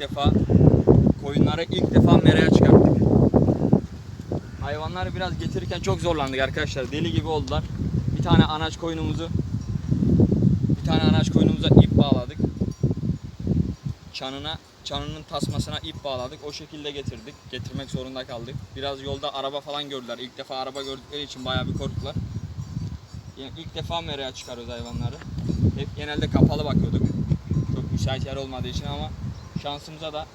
defa koyunları ilk defa meraya çıkarttık. Hayvanları biraz getirirken çok zorlandık arkadaşlar. Deli gibi oldular. Bir tane anaç koyunumuzu bir tane anaç koyunumuza ip bağladık. Çanına, çanının tasmasına ip bağladık. O şekilde getirdik. Getirmek zorunda kaldık. Biraz yolda araba falan gördüler. İlk defa araba gördükleri için bayağı bir korktular. Yani ilk defa meraya çıkarıyoruz hayvanları. Hep genelde kapalı bakıyorduk. Müsait yer olmadığı için ama şansımıza da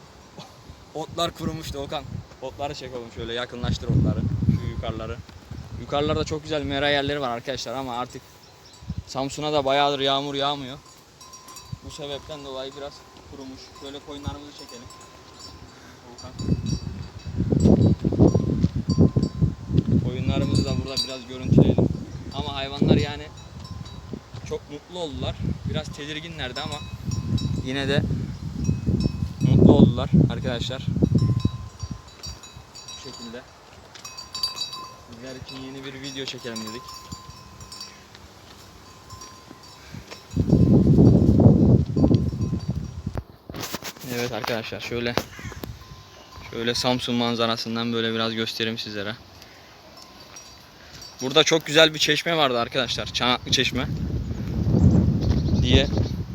otlar kurumuştu Okan. Otları çek oğlum şöyle yakınlaştır otları. Şu yukarıları. Yukarılarda çok güzel mera yerleri var arkadaşlar ama artık Samsun'a da bayağıdır yağmur yağmıyor. Bu sebepten dolayı biraz kurumuş. Şöyle koyunlarımızı çekelim. Volkan. Koyunlarımızı da burada biraz görüntüleyelim. Ama hayvanlar yani çok mutlu oldular. Biraz tedirginlerdi ama yine de mutlu oldular arkadaşlar. Bu şekilde. Sizler için yeni bir video çekelim dedik. Evet arkadaşlar şöyle şöyle Samsun manzarasından böyle biraz göstereyim sizlere. Burada çok güzel bir çeşme vardı arkadaşlar. Çanaklı Çeşme diye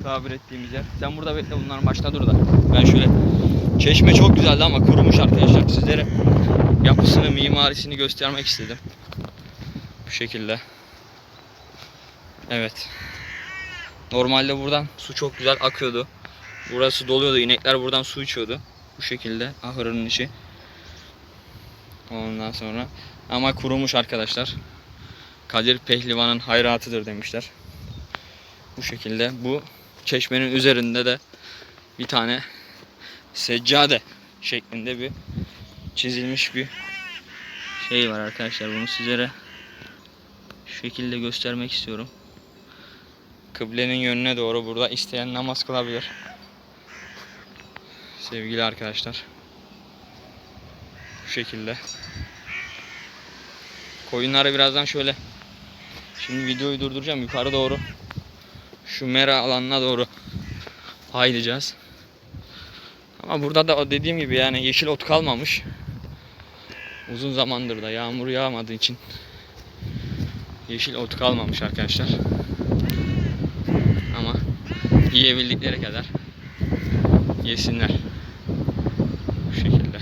tabir ettiğimiz yer. Sen burada bekle bunların başına dur da. Ben şöyle çeşme çok güzeldi ama kurumuş arkadaşlar. Sizlere yapısını, mimarisini göstermek istedim. Bu şekilde. Evet. Normalde buradan su çok güzel akıyordu. Burası doluyordu. İnekler buradan su içiyordu. Bu şekilde ahırının içi. Ondan sonra ama kurumuş arkadaşlar. Kadir Pehlivan'ın hayratıdır demişler. Bu şekilde bu çeşmenin üzerinde de bir tane seccade şeklinde bir çizilmiş bir şey var arkadaşlar. Bunu sizlere şu şekilde göstermek istiyorum. Kıblenin yönüne doğru burada isteyen namaz kılabilir. Sevgili arkadaşlar. Bu şekilde. Koyunları birazdan şöyle Şimdi videoyu durduracağım yukarı doğru. Şu mera alanına doğru haylayacağız. Ama burada da dediğim gibi yani yeşil ot kalmamış. Uzun zamandır da yağmur yağmadığı için yeşil ot kalmamış arkadaşlar. Ama yiyebildikleri kadar yesinler. Bu şekilde.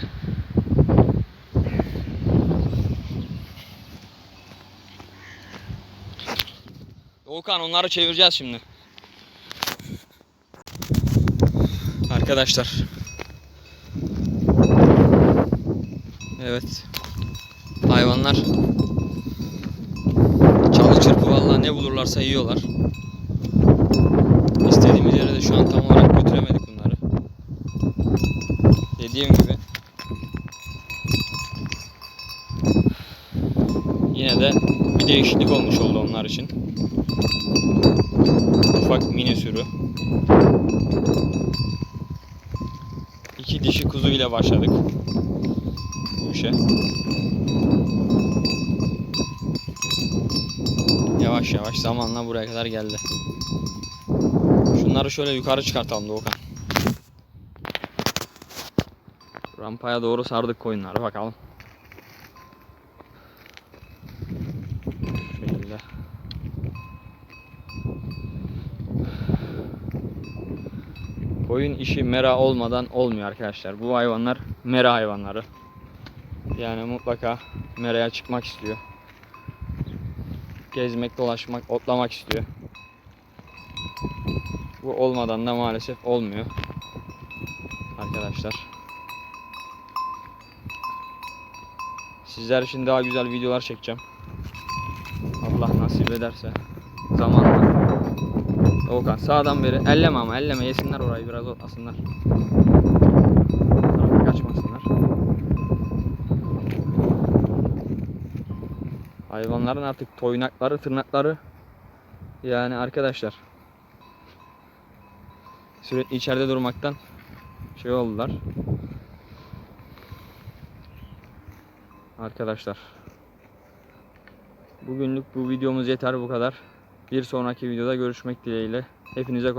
Doğukan onları çevireceğiz şimdi. Arkadaşlar. Evet. Hayvanlar çalı çırpı vallahi ne bulurlarsa yiyorlar. İstediğimiz yere de şu an tam olarak götüremedik bunları. Dediğim gibi yine de bir değişiklik olmuş oldu onlar için. Ufak mini sürü. İki dişi kuzu ile başladık bu işe. Yavaş yavaş zamanla buraya kadar geldi. Şunları şöyle yukarı çıkartalım Doğukan. Rampaya doğru sardık koyunları bakalım. Şu şekilde. Koyun işi mera olmadan olmuyor arkadaşlar. Bu hayvanlar mera hayvanları. Yani mutlaka meraya çıkmak istiyor. Gezmek, dolaşmak, otlamak istiyor. Bu olmadan da maalesef olmuyor. Arkadaşlar. Sizler için daha güzel videolar çekeceğim. Allah nasip ederse. Zamanla. Okan sağdan beri elleme ama elleme yesinler orayı biraz otlasınlar. Kaçmasınlar. Hayvanların artık toynakları, tırnakları yani arkadaşlar sürekli içeride durmaktan şey oldular. Arkadaşlar bugünlük bu videomuz yeter bu kadar. Bir sonraki videoda görüşmek dileğiyle. Hepinize kolay